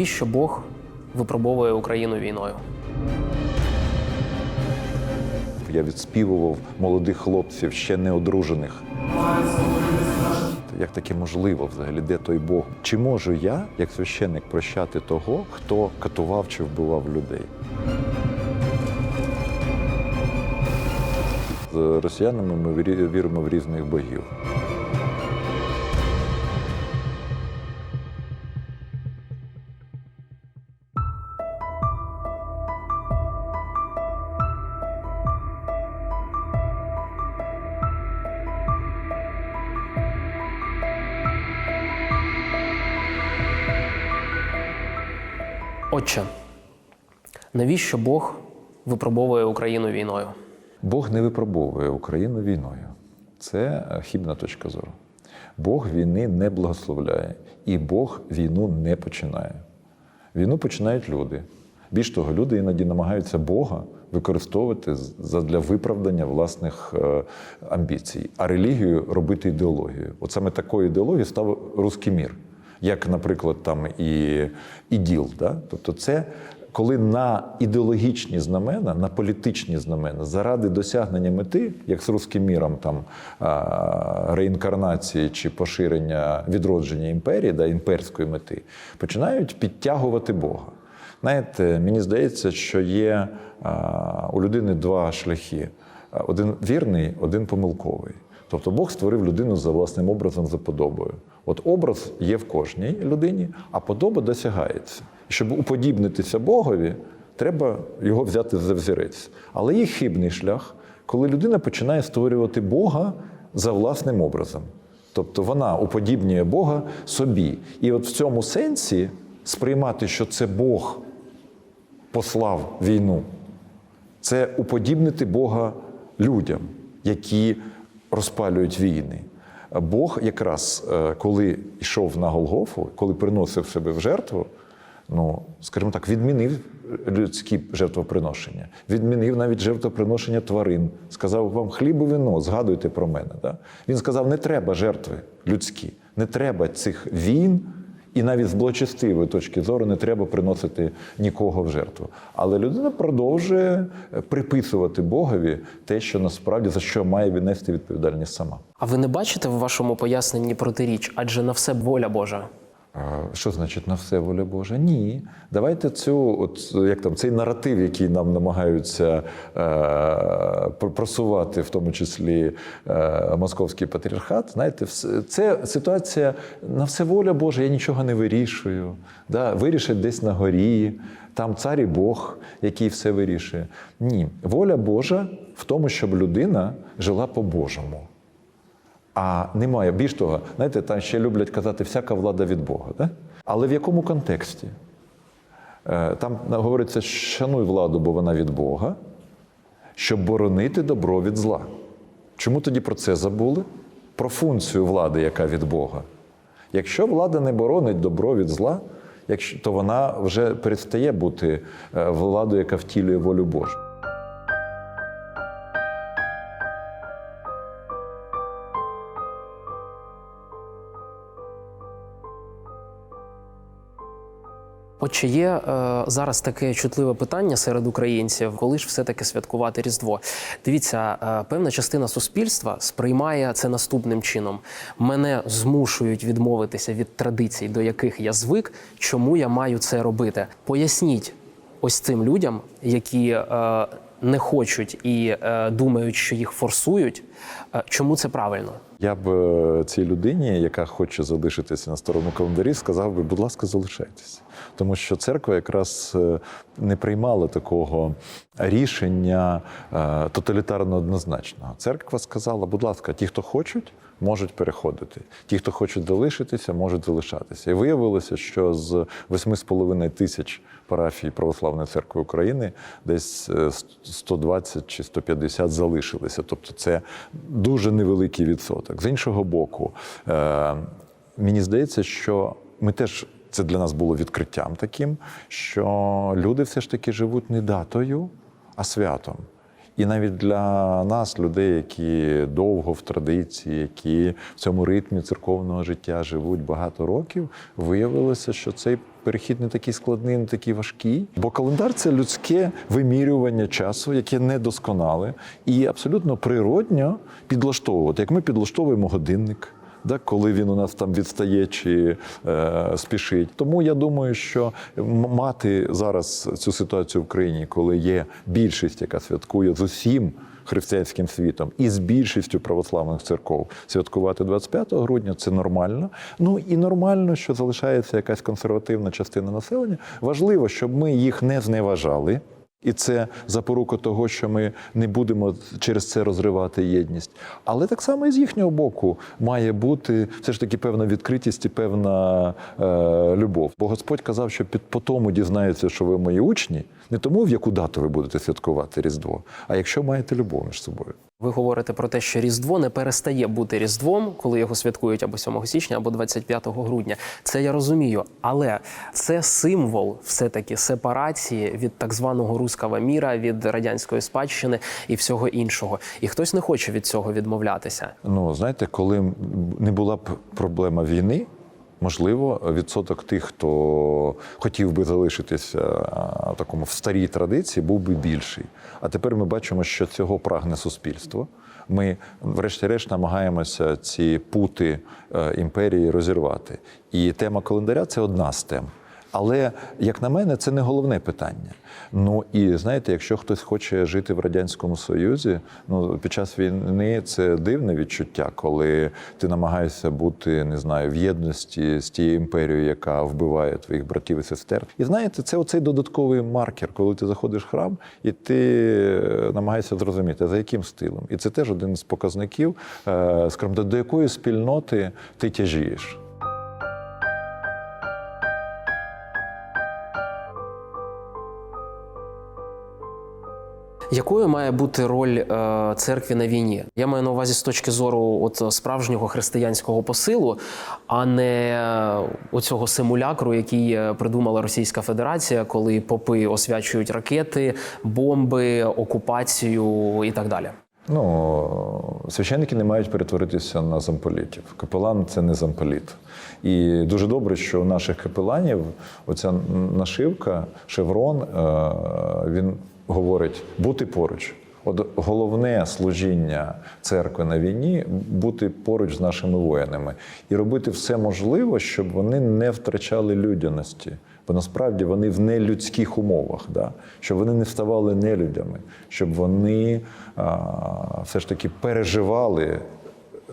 Навіщо Бог випробовує Україну війною? Я відспівував молодих хлопців, ще не одружених. Як таке можливо взагалі, де той Бог? Чи можу я, як священник, прощати того, хто катував чи вбивав людей? З росіянами ми віримо в різних богів. Отче, навіщо Бог випробовує Україну війною? Бог не випробовує Україну війною. Це е, хібна точка зору. Бог війни не благословляє, і Бог війну не починає. Війну починають люди. Більш того, люди іноді намагаються Бога використовувати для виправдання власних е, амбіцій, а релігію робити ідеологією. От саме такою ідеологією став руський мір, як, наприклад, там і іділ. Да? Тобто, це коли на ідеологічні знамена, на політичні знамена, заради досягнення мети, як з руським міром, там реінкарнації чи поширення відродження імперії, да, імперської мети, починають підтягувати Бога. Знаєте, мені здається, що є у людини два шляхи: один вірний, один помилковий. Тобто Бог створив людину за власним образом, за подобою. От образ є в кожній людині, а подоба досягається. Щоб уподібнитися Богові, треба його взяти за взірець. Але є хибний шлях, коли людина починає створювати Бога за власним образом. Тобто вона уподібнює Бога собі. І от в цьому сенсі сприймати, що це Бог послав війну, це уподібнити Бога людям, які розпалюють війни. Бог якраз е, коли йшов на Голгофу, коли приносив себе в жертву, ну, скажімо так, відмінив людські жертвоприношення, відмінив навіть жертвоприношення тварин. Сказав вам хліб і вино, згадуйте про мене. Да? Він сказав: не треба жертви людські, не треба цих війн. І навіть з благочестивої точки зору не треба приносити нікого в жертву. Але людина продовжує е, приписувати Богові те, що насправді за що має віднести відповідальність сама. А ви не бачите в вашому поясненні протиріч, адже на все воля Божа. Що значить на все воля Божа? Ні. Давайте цю, от як там цей наратив, який нам намагаються е, просувати, в тому числі е, московський патріархат. Знаєте, це ситуація на все воля Божа, я нічого не вирішую. Да? Вирішить десь на горі, там цар і Бог, який все вирішує. Ні, воля Божа в тому, щоб людина жила по-божому. А немає. Більш того, знаєте, там ще люблять казати всяка влада від Бога. Да? Але в якому контексті? Е, Там говориться, шануй владу, бо вона від Бога, щоб боронити добро від зла. Чому тоді про це забули? Про функцію влади, яка від Бога. Якщо влада не боронить добро від зла, то вона вже перестає бути е, владою, яка втілює волю Божу. Отже, є е, зараз таке чутливе питання серед українців, коли ж все-таки святкувати Різдво. Дивіться, е, певна частина суспільства сприймає це наступним чином: мене змушують відмовитися від традицій, до яких я звик. Чому я маю це робити? Поясніть ось цим людям, які е, не хочуть і е, думають, що їх форсують. е, чому це правильно? Я б е, цій людині, яка хоче залишитися на старому календарі, сказав би, будь ласка, залишайтеся. Тому що церква якраз е, не приймала такого рішення тоталітарно однозначного. Церква сказала, будь ласка, ті, хто хочуть, можуть переходити. Ті, хто хочуть залишитися, можуть залишатися. І виявилося, що з 8,5 тисяч парафій Православної церкви України десь е, 120 чи 150 залишилися. Тобто це дуже невеликий відсоток. З іншого боку, е, мені здається, що ми теж. Це для нас було відкриттям таким, що люди все ж таки живуть не датою, а святом. І навіть для нас, людей, які довго в традиції, які в цьому ритмі церковного життя живуть багато років, виявилося, що цей перехід не такий складний, не такий важкий. Бо календар це людське вимірювання часу, яке недосконале і абсолютно природньо підлаштовувати, як ми підлаштовуємо годинник. Да, коли він у нас там відстає чи е, спішить. Тому я думаю, що мати зараз цю ситуацію в країні, коли є більшість, яка святкує з усім християнським світом і з більшістю православних церков святкувати 25 грудня, це нормально. Ну і нормально, що залишається якась консервативна частина населення. Важливо, щоб ми їх не зневажали. І це запорука того, що ми не будемо через це розривати єдність. Але так само і з їхнього боку має бути все ж таки певна відкритість і певна е, любов. Бо Господь казав, що під по тому дізнаються, що ви мої учні, не тому, в яку дату ви будете святкувати Різдво, а якщо маєте любов між собою. Ви говорите про те, що Різдво не перестає бути Різдвом, коли його святкують або 7 січня, або 25 грудня. Це я розумію. Але це символ все-таки сепарації від так званого руского міра, від радянської спадщини і всього іншого. І хтось не хоче від цього відмовлятися. Ну, знаєте, коли не була б проблема війни, можливо, відсоток тих, хто хотів би залишитися в такому в старій традиції, був би більший. А тепер ми бачимо, що цього прагне суспільство. Ми, врешті-решт, намагаємося ці пути е, імперії розірвати. І тема календаря це одна з тем. Але, як на мене, це не головне питання. Ну і знаєте, якщо хтось хоче жити в радянському союзі, ну під час війни це дивне відчуття, коли ти намагаєшся бути не знаю в єдності з тією імперією, яка вбиває твоїх братів і сестер. І знаєте, це оцей додатковий маркер, коли ти заходиш в храм і ти е, намагаєшся зрозуміти, за яким стилем. І це теж один з показників, е, скажімо, до якої спільноти ти тяжієш. Якою має бути роль е, церкви на війні? Я маю на увазі з точки зору от справжнього християнського посилу, а не е, оцього симулякру, який е, придумала Російська Федерація, коли попи освячують ракети, бомби, окупацію і так далі. Ну, священники не мають перетворитися на замполітів. Капелан це не замполіт. І дуже добре, що у наших капеланів оця нашивка, шеврон, е, він говорить бути поруч. От головне служіння церкви на війні бути поруч з нашими воїнами і робити все можливе, щоб вони не втрачали людяності. Бо насправді вони в нелюдських умовах, да? щоб вони не ставали нелюдями, щоб вони а, все ж таки переживали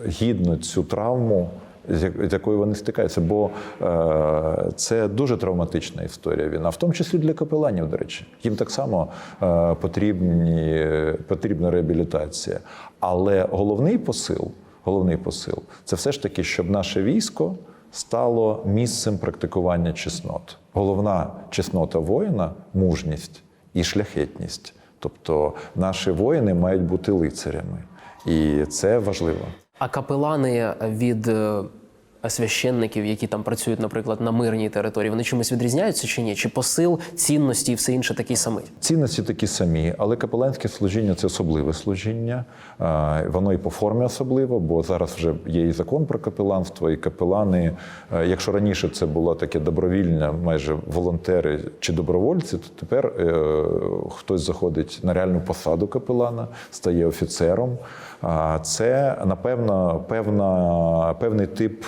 гідно цю травму, з якою вони стикаються. Бо е, це дуже травматична історія війна, в тому числі для капеланів, до речі. Їм так само е, потрібні, потрібна реабілітація. Але головний посил, головний посил це все ж таки, щоб наше військо стало місцем практикування чеснот. Головна чеснота воїна мужність і шляхетність. Тобто наші воїни мають бути лицарями, і це важливо. А капелани від е, священників, які там працюють, наприклад, на мирній території, вони чимось відрізняються чи ні? Чи посил, цінності і все інше такий самий? Цінності такі самі, але капеланське служіння це особливе служіння. Воно і по формі особливо, бо зараз вже є і закон про капеланство, і капелани. Якщо раніше це було таке добровільне, майже волонтери чи добровольці, то тепер е, хтось заходить на реальну посаду капелана, стає офіцером. Це напевно певна, певний тип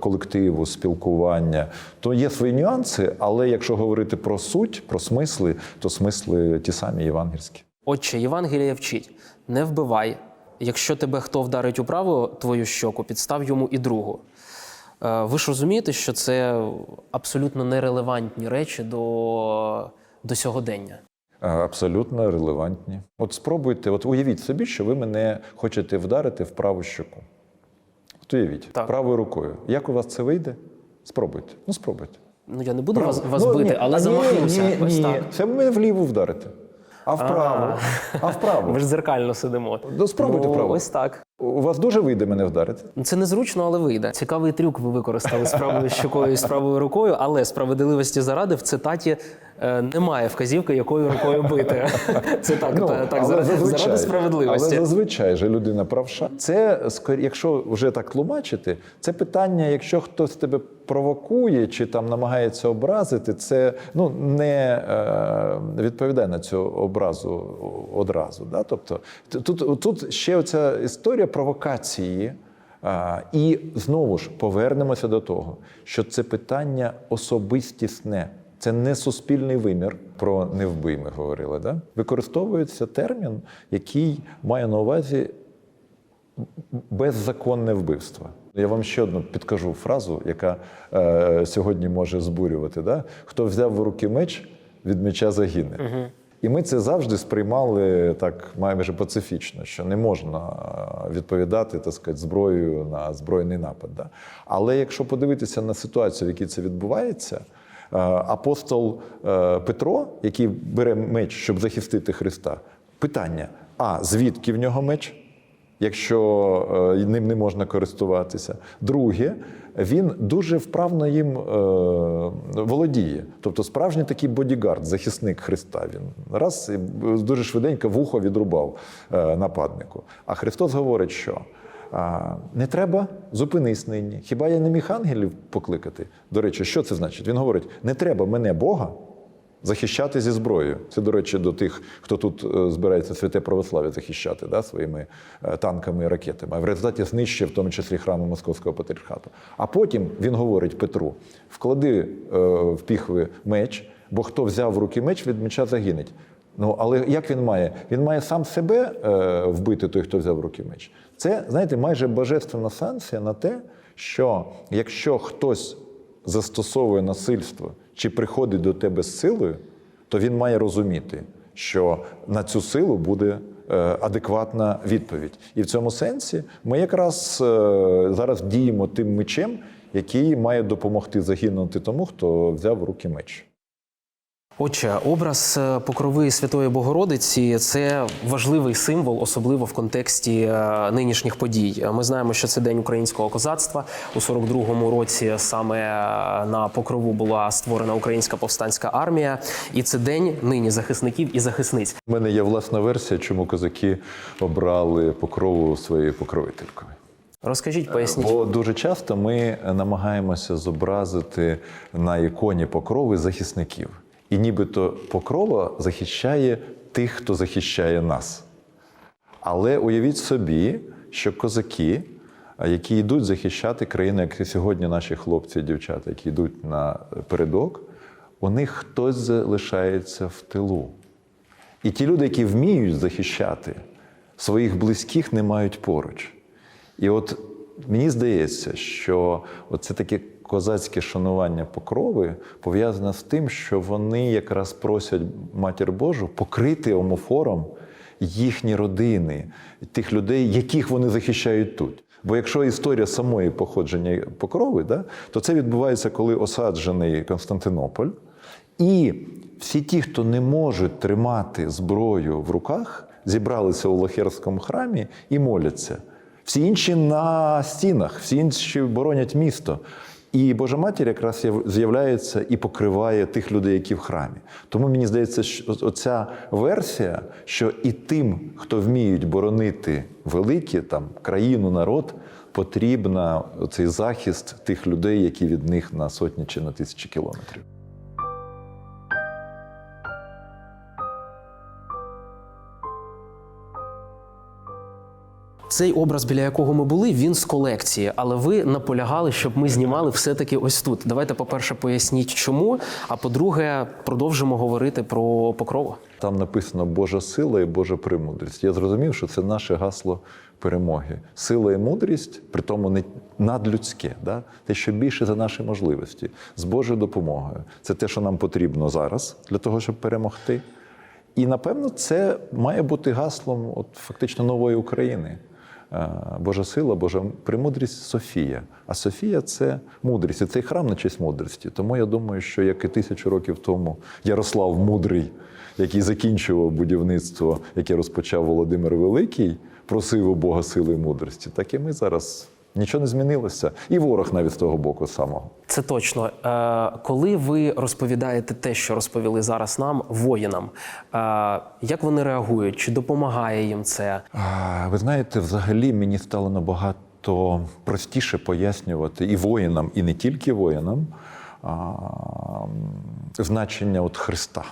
колективу, спілкування. То є свої нюанси, але якщо говорити про суть, про смисли, то смисли ті самі євангельські. Отче, Євангелія вчить: не вбивай. Якщо тебе хто вдарить у праву твою щоку, підстав йому і другу. Е, Ви ж розумієте, що це абсолютно нерелевантні речі до, до сьогодення. Е, Абсолютно релевантні. От спробуйте, от уявіть собі, що ви мене хочете вдарити в праву щоку. Уявіть, Так. правою рукою. Як у вас це вийде? Спробуйте. Ну, спробуйте. Ну я не буду вас, вас Ну, бити, ні, але а ні. Ні, ні. Це мене вліво вдарите. А вправо. А вправо. Ми ж зеркально сидимо. Ну, спробуйте ну, право. Ось так. У вас дуже вийде мене вдарити? Це незручно, але вийде. Цікавий трюк ви використали з правою щокою і з правою рукою, але справедливості заради в цитаті е, немає вказівки, якою рукою бити. Це так, та- так Ну, заради, зазвичай- заради справедливості. Але зазвичай же людина правша. Це якщо вже так тлумачити, це питання, якщо хтось тебе провокує чи там намагається образити, це ну не е, відповідає на цю образу одразу. Да? Тобто тут, тут ще оця історія провокації. І знову ж повернемося до того, що це питання особистісне. Це не суспільний вимір, про невбий ми говорили. Да? Використовується термін, який має на увазі беззаконне вбивство. Я вам ще одну підкажу фразу, яка е, сьогодні може збурювати. Да? Хто взяв в руки меч, від меча загине. І ми це завжди сприймали так майже пацифічно, що не можна е, відповідати так сказати, зброєю на збройний напад. Да? Але якщо подивитися на ситуацію, в якій це відбувається, е, апостол е, Петро, який бере меч, щоб захистити Христа, питання: а звідки в нього меч? Якщо е, ним не можна користуватися. Друге, він дуже вправно їм е, володіє. Тобто справжній такий бодігард, захисник Христа. Він раз і дуже швиденько вухо відрубав е, нападнику. А Христос говорить, що не треба, зупинись нині. Хіба я не міг ангелів покликати? До речі, що це значить? Він говорить: не треба мене Бога захищати зі зброєю. Це, до речі, до тих, хто тут е, збирається святе православ'я захищати да, своїми е, танками і ракетами. А в результаті знищив в тому числі храми Московського патріархату. А потім він говорить Петру: вклади е, в піхви меч, бо хто взяв в руки меч, від меча загинеть. Ну, але як він має? Він має сам себе е, вбити, той, хто взяв в руки меч. Це, знаєте, майже божественна санкція на те, що якщо хтось застосовує насильство чи приходить до тебе з силою, то він має розуміти, що на цю силу буде е, адекватна відповідь. І в цьому сенсі ми якраз е, зараз діємо тим мечем, який має допомогти загинути тому, хто взяв в руки меч. Отже, образ е, покрови Святої Богородиці це важливий символ, особливо в контексті е, нинішніх подій. Ми знаємо, що це день українського козацтва. У 42-му році саме е, на покрову була створена українська повстанська армія, і це день нині захисників і захисниць. У мене є власна версія, чому козаки обрали покрову своєю покровителькою. Розкажіть, поясніть. Бо дуже часто ми намагаємося зобразити на іконі покрови захисників. І нібито покрова захищає тих, хто захищає нас. Але уявіть собі, що козаки, які йдуть захищати країну, як сьогодні наші хлопці і дівчата, які йдуть на передок, у них хтось залишається в тилу. І ті люди, які вміють захищати, своїх близьких не мають поруч. І от мені здається, що це таке козацьке шанування покрови пов'язане з тим, що вони якраз просять матір Божу покрити омофором їхні родини, тих людей, яких вони захищають тут. Бо якщо історія самої походження покрови, да, то це відбувається, коли осаджений Константинополь, і всі ті, хто не можуть тримати зброю в руках, зібралися у Лохерському храмі і моляться. Всі інші на стінах, всі інші боронять місто. І Божа Матір якраз яв- з'являється і покриває тих людей, які в храмі. Тому мені здається, що оця версія, що і тим, хто вміють боронити великі там країну, народ, потрібна цей захист тих людей, які від них на сотні чи на тисячі кілометрів. Цей образ, біля якого ми були, він з колекції, але ви наполягали, щоб ми знімали все-таки ось тут. Давайте, по-перше, поясніть, чому. А по-друге, продовжимо говорити про покрову. Там написано Божа сила і Божа премудрість. Я зрозумів, що це наше гасло перемоги. Сила і мудрість, при тому не надлюдське, да? те, що більше за наші можливості, з Божою допомогою. Це те, що нам потрібно зараз для того, щоб перемогти. І напевно, це має бути гаслом от, фактично нової України. Е, Божа сила, Божа премудрість Софія. А Софія це мудрість. І цей храм на честь мудрості. Тому я думаю, що як і тисячу років тому Ярослав Мудрий, який закінчував будівництво, яке розпочав Володимир Великий, просив у Бога сили і мудрості, так і ми зараз нічого не змінилося. І ворог навіть з того боку самого. Це точно. Е, коли ви розповідаєте те, що розповіли зараз нам, воїнам, е, як вони реагують? Чи допомагає їм це? Ви знаєте, взагалі мені стало набагато простіше пояснювати і воїнам, і не тільки воїнам значення от Христа,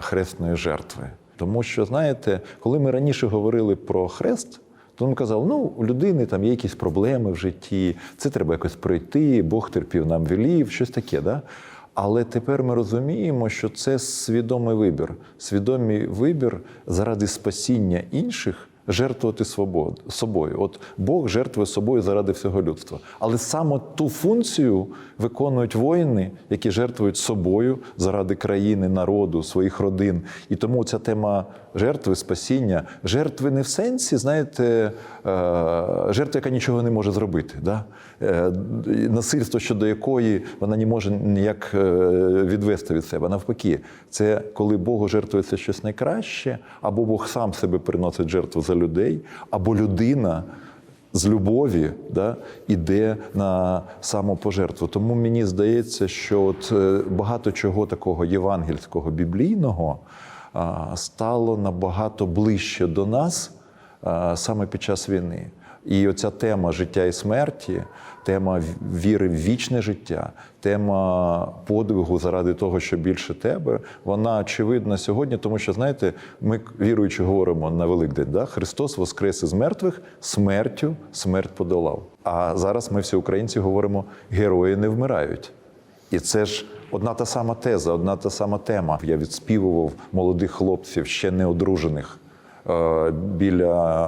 хресної жертви. Тому що, знаєте, коли ми раніше говорили про хрест, то казав, казали, ну, у людини там є якісь проблеми в житті, це треба якось пройти, Бог терпів нам велів, щось таке. Да? Але тепер ми розуміємо, що це свідомий вибір, свідомий вибір заради спасіння інших. Жертвувати свободу собою. От Бог жертвує собою заради всього людства. Але саме ту функцію виконують воїни, які жертвують собою заради країни, народу, своїх родин. І тому ця тема жертви, спасіння, жертви не в сенсі, знаєте, е, жертва, яка нічого не може зробити. Да? Е, Насильство, щодо якої вона не може ніяк е, відвести від себе. Навпаки, це коли Богу жертвується щось найкраще, або Бог сам себе приносить жертву за людей, або людина з любові да, іде на самопожертву. Тому мені здається, що от е, багато чого такого євангельського, біблійного стало набагато ближче до нас саме під час війни. І оця тема життя і смерті, тема віри в вічне життя, тема подвигу заради того, що більше тебе, вона очевидна сьогодні, тому що, знаєте, ми віруючи говоримо на Великдень, да? Христос воскрес із мертвих, смертю смерть подолав. А зараз ми всі українці говоримо: герої не вмирають. І це ж одна та сама теза, одна та сама тема. Я відспівував молодих хлопців, ще не одружених, біля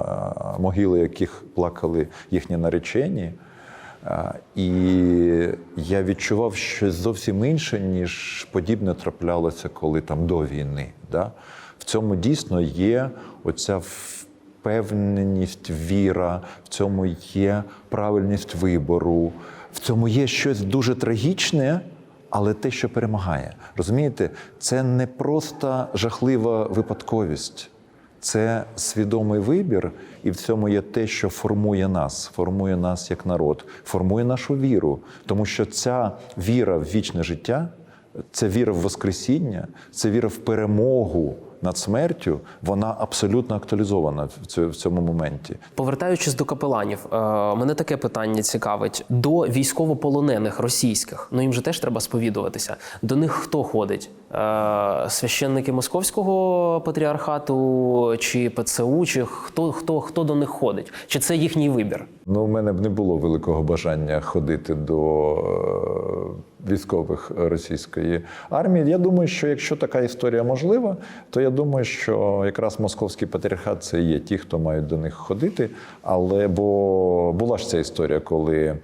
е, могили, яких плакали їхні наречені. Е, І я відчував щось зовсім інше, ніж подібне траплялося, коли там до війни. Да? В цьому дійсно є оця впевненість, віра, в цьому є правильність вибору, в цьому є щось дуже трагічне, але те, що перемагає. Розумієте, це не просто жахлива випадковість. Це свідомий вибір, і в цьому є те, що формує нас, формує нас як народ, формує нашу віру. Тому що ця віра в вічне життя, це віра в Воскресіння, це віра в перемогу над смертю, вона абсолютно актуалізована в цьому, в цьому моменті. Повертаючись до капеланів, е, мене таке питання цікавить: до військовополонених російських, ну їм же теж треба сповідуватися. До них хто ходить? Е, Священники московського патріархату чи ПЦУ, чи хто, хто, хто до них ходить? Чи це їхній вибір? Ну, у мене б не було великого бажання ходити до е, військових російської армії. Я думаю, що якщо така історія можлива, то я думаю, що якраз московський патріархат це є ті, хто мають до них ходити. Але бо була ж ця історія, коли.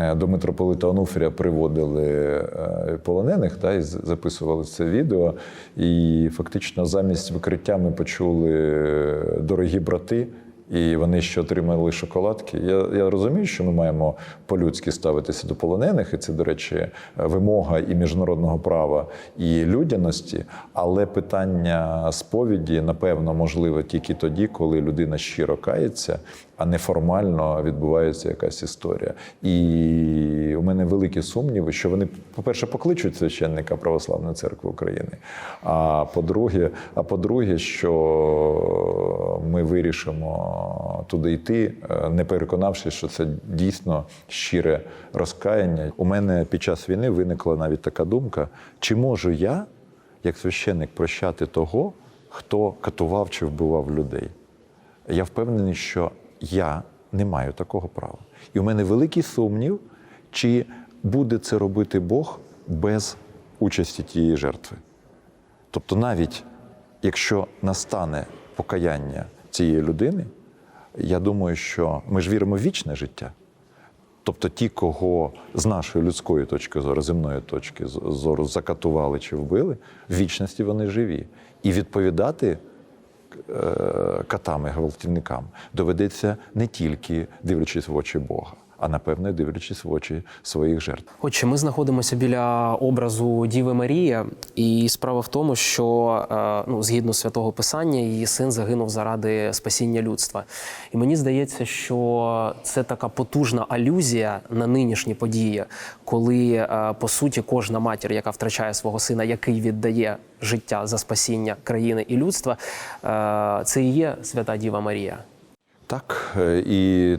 е, До митрополита Онуфрія приводили е, полонених та, і записували це відео. І фактично замість викриття ми почули е, дорогі брати, і вони ще отримали шоколадки. Я, я розумію, що ми маємо по-людськи ставитися до полонених, і це, до речі, вимога і міжнародного права, і людяності. Але питання сповіді, напевно, можливе тільки тоді, коли людина щиро кається, а не формально відбувається якась історія. І у мене великі сумніви, що вони, по-перше, покличуть священника Православної церкви України. А по-друге, а по-друге, що ми вирішимо туди йти, е, не переконавшись, що це дійсно щире розкаяння. У мене під час війни виникла навіть така думка: чи можу я, як священник, прощати того, хто катував чи вбивав людей? Я впевнений, що я не маю такого права. І у мене великий сумнів, чи буде це робити Бог без участі тієї жертви. Тобто, навіть якщо настане покаяння цієї людини, я думаю, що ми ж віримо в вічне життя. Тобто ті, кого з нашої людської точки зору, земної точки зору закатували чи вбили, в вічності вони живі. І відповідати катами, гвалтівникам доведеться не тільки дивлячись в очі Бога, а напевне дивлячись в очі своїх жертв. Отже, ми знаходимося біля образу Діви Марії, і справа в тому, що е, ну, згідно святого Писання, її син загинув заради спасіння людства. І мені здається, що це така потужна алюзія на нинішні події, коли е, по суті кожна матір, яка втрачає свого сина, який віддає життя за спасіння країни і людства, е, це і є свята Діва Марія. Так, і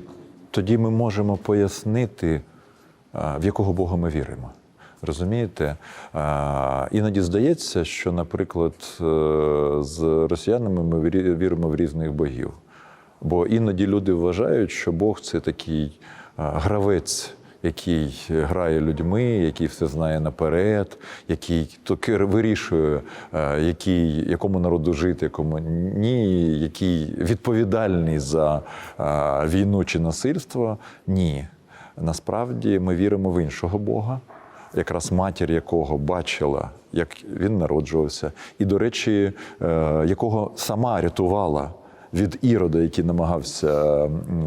тоді ми можемо пояснити, в якого Бога ми віримо. Розумієте? Іноді здається, що, наприклад, е, з росіянами ми віримо в різних богів. Бо іноді люди вважають, що Бог це такий гравець, який грає людьми, який все знає наперед, який таки вирішує, е, який, якому народу жити, якому ні, який відповідальний за е, війну чи насильство. Ні. Насправді ми віримо в іншого Бога, якраз матір якого бачила, як він народжувався, і, до речі, е, якого сама рятувала від ірода, який намагався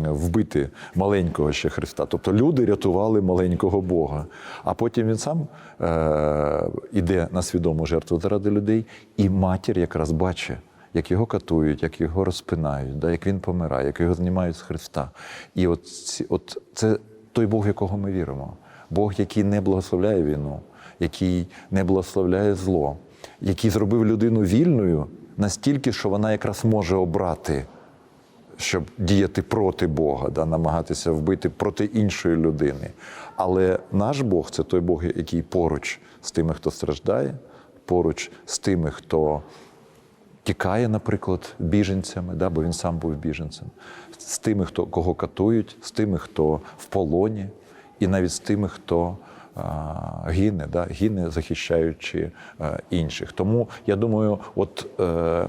вбити маленького ще Христа. Тобто люди рятували маленького Бога. А потім він сам е, іде на свідому жертву заради людей, і матір якраз бачить. Як його катують, як його розпинають, да, як він помирає, як його знімають з Христа. І от, ці, от це той Бог, якого ми віримо. Бог, який не благословляє війну, який не благословляє зло, який зробив людину вільною настільки, що вона якраз може обрати, щоб діяти проти Бога, да, намагатися вбити проти іншої людини. Але наш Бог це той Бог, який поруч з тими, хто страждає, поруч з тими, хто тікає, наприклад, біженцями, да, бо він сам був біженцем, з тими, хто кого катують, з тими, хто в полоні, і навіть з тими, хто гине, да, гине, захищаючи інших. Тому я думаю, от. Е,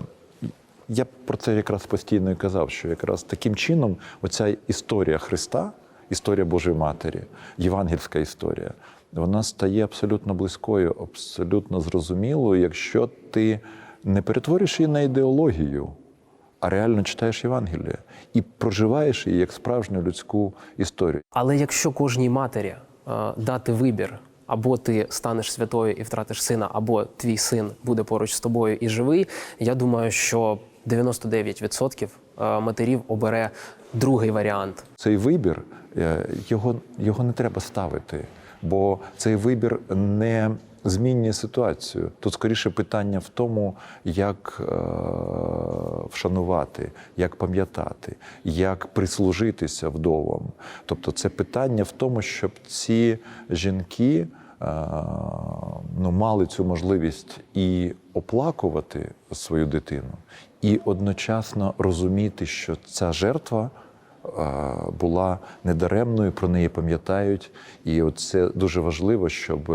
я про це якраз постійно і казав, що якраз таким чином оця історія Христа, історія Божої Матері, євангельська історія, вона стає абсолютно близькою, абсолютно зрозумілою, якщо ти не перетвориш її на ідеологію, а реально читаєш Євангеліє і проживаєш її як справжню людську історію. Але якщо кожній матері е, дати вибір, або ти станеш святою і втратиш сина, або твій син буде поруч з тобою і живий, я думаю, що 99% е, матерів обере другий варіант. Цей вибір е, його, його не треба ставити, бо цей вибір не змінює ситуацію. Тут скоріше питання в тому, як е, вшанувати, як пам'ятати, як прислужитися вдовам. Тобто, це питання в тому, щоб ці жінки. е, Ну, мали цю можливість і оплакувати свою дитину, і одночасно розуміти, що ця жертва е, була недаремною, про неї пам'ятають. І це дуже важливо, щоб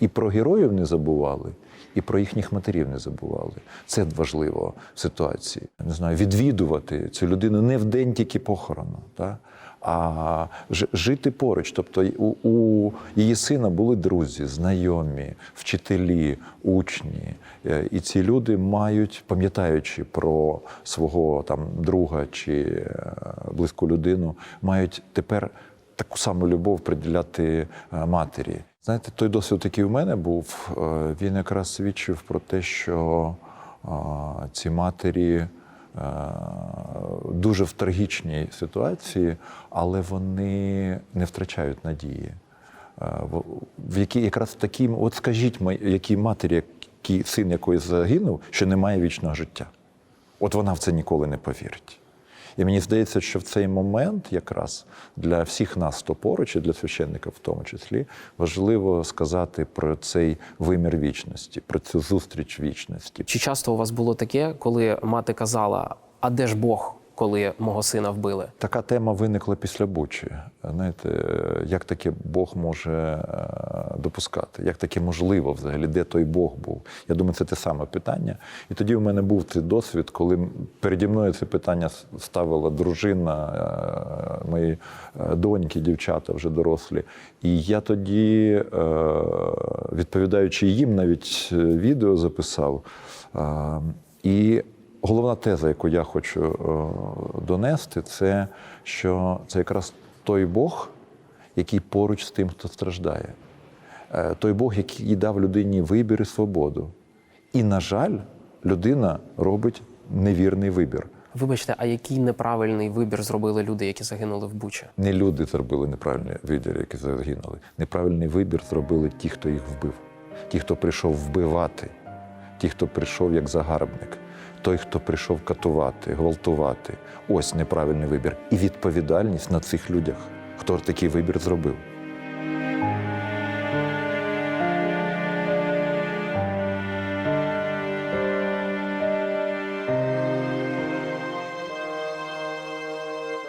і про героїв не забували, і про їхніх матерів не забували. Це важливо в ситуації. Не знаю, відвідувати цю людину не в день тільки похорону. Та? А жити поруч. Тобто у, у її сина були друзі, знайомі, вчителі, учні. Е, І ці люди мають, пам'ятаючи про свого там друга чи е, близьку людину, мають тепер таку саму любов приділяти е, матері. Знаєте, той досвід, який у мене був, е, він якраз свідчив про те, що е, ці матері дуже в трагічній ситуації, але вони не втрачають надії. В- В якій якраз такі, от скажіть, якій матері, який син якої загинув, що немає вічного життя. От вона в це ніколи не повірить. І мені здається, що в цей момент якраз для всіх нас, хто поруч, і для священника в тому числі, важливо сказати про цей вимір вічності, про цю зустріч вічності. Чи часто у вас було таке, коли мати казала: А де ж Бог, коли мого сина вбили? Така тема виникла після Бучі. Знаєте, як таке Бог може е, допускати? Як таке можливо взагалі? Де той Бог був? Я думаю, це те саме питання. І тоді в мене був цей досвід, коли переді мною це питання ставила дружина, е, мої е, доньки, дівчата вже дорослі. І я тоді, відповідаючи їм, навіть відео записав. І головна теза, яку я хочу е, донести, це що це якраз той Бог, який поруч з тим, хто страждає, Е, той Бог, який дав людині вибір і свободу. І, на жаль, людина робить невірний вибір. Вибачте, а який неправильний вибір зробили люди, які загинули в Бучі? Не люди зробили неправильний вибір, які загинули. Неправильний вибір зробили ті, хто їх вбив, ті, хто прийшов вбивати, ті, хто прийшов як загарбник, той, хто прийшов катувати, гвалтувати. Ось неправильний вибір. І відповідальність на цих людях, хто такий вибір зробив.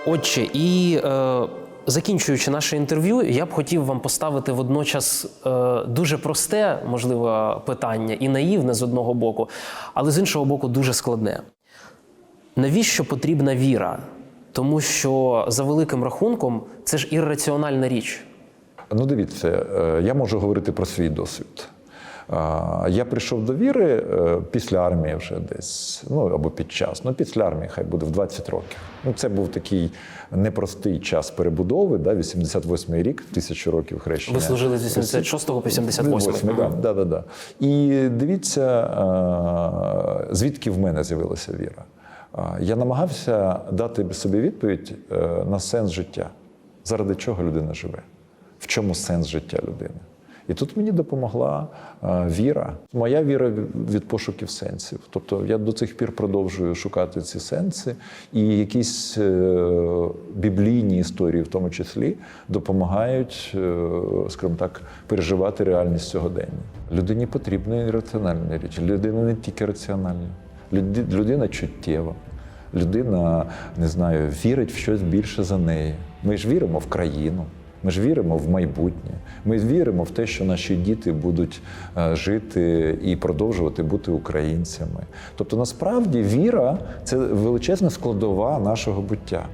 Отче, і е, закінчуючи наше інтерв'ю, я б хотів вам поставити водночас е, дуже просте, можливо, питання і наївне з одного боку, але з іншого боку, дуже складне. Навіщо потрібна віра? Тому що за великим рахунком це ж ірраціональна річ. Ну, дивіться, е, я можу говорити про свій досвід. Я прийшов до віри е, після армії вже десь, ну або під час. Ну, після армії хай буде в 20 років. Ну, це був такий непростий час перебудови, да, 88-й рік, тисячу років хрещення. Ви служили з 86 по 58. Восьмий, да, да, да, да. І дивіться, звідки в мене з'явилася віра. Я намагався дати собі відповідь е, на сенс життя. Заради чого людина живе? В чому сенс життя людини? І тут мені допомогла е, віра. Моя віра від пошуків сенсів. Тобто я до цих пір продовжую шукати ці сенси, і якісь е, біблійні історії, в тому числі, допомагають, е, скажімо так, переживати реальність сьогодення. Людині потрібна ірраціональна річ. Людина не тільки раціональна, Люди- людина чуттєва. Людина не знаю, вірить в щось більше за неї. Ми ж віримо в країну. Ми ж віримо в майбутнє. Ми віримо в те, що наші діти будуть е, жити і продовжувати бути українцями. Тобто, насправді, віра це величезна складова нашого буття.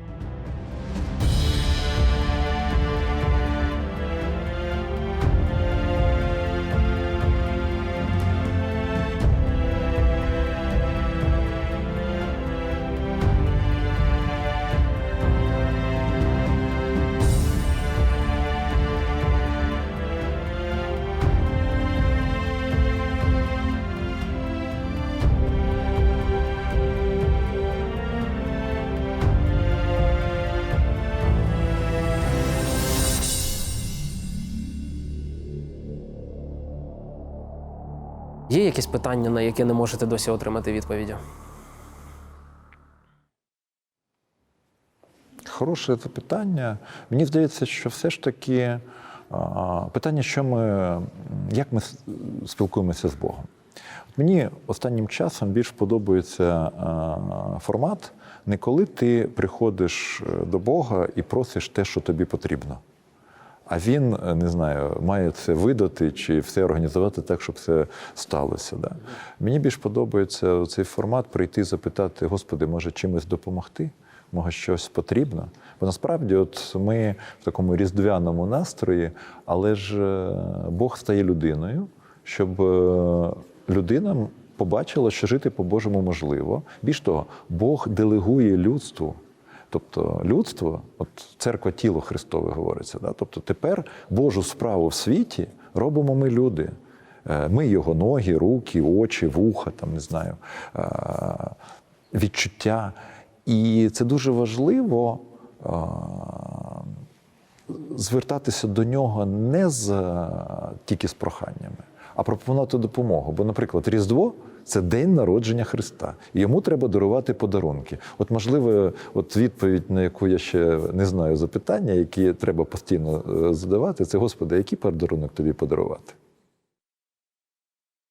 Є якісь питання, на яке не можете досі отримати відповіді? Хороше запитання. Мені здається, що все ж таки питання, що ми, як ми спілкуємося з Богом. Мені останнім часом більш подобається формат, не коли ти приходиш е, до Бога і просиш те, що тобі потрібно. А він, е, не знаю, має це видати чи все організувати так, щоб це сталося. Да? Мені більш подобається цей формат прийти запитати, Господи, може чимось допомогти? Може, щось потрібно? Бо насправді, от ми в такому різдвяному настрої, але ж е, Бог стає людиною, щоб е, людина побачила, що жити по-божому можливо. Більш того, Бог делегує людству Тобто людство, от церква тіло Христове говориться. Да? Тобто тепер Божу справу в світі робимо ми люди. Е, Ми його ноги, руки, очі, вуха, там не знаю, е, відчуття. І це дуже важливо е, звертатися до нього не з тільки з проханнями, а пропонувати допомогу. Бо, наприклад, Різдво це день народження Христа. І йому треба дарувати подарунки. От, можливо, от відповідь, на яку я ще не знаю запитання, які треба постійно е, задавати, це Господи, який подарунок тобі подарувати?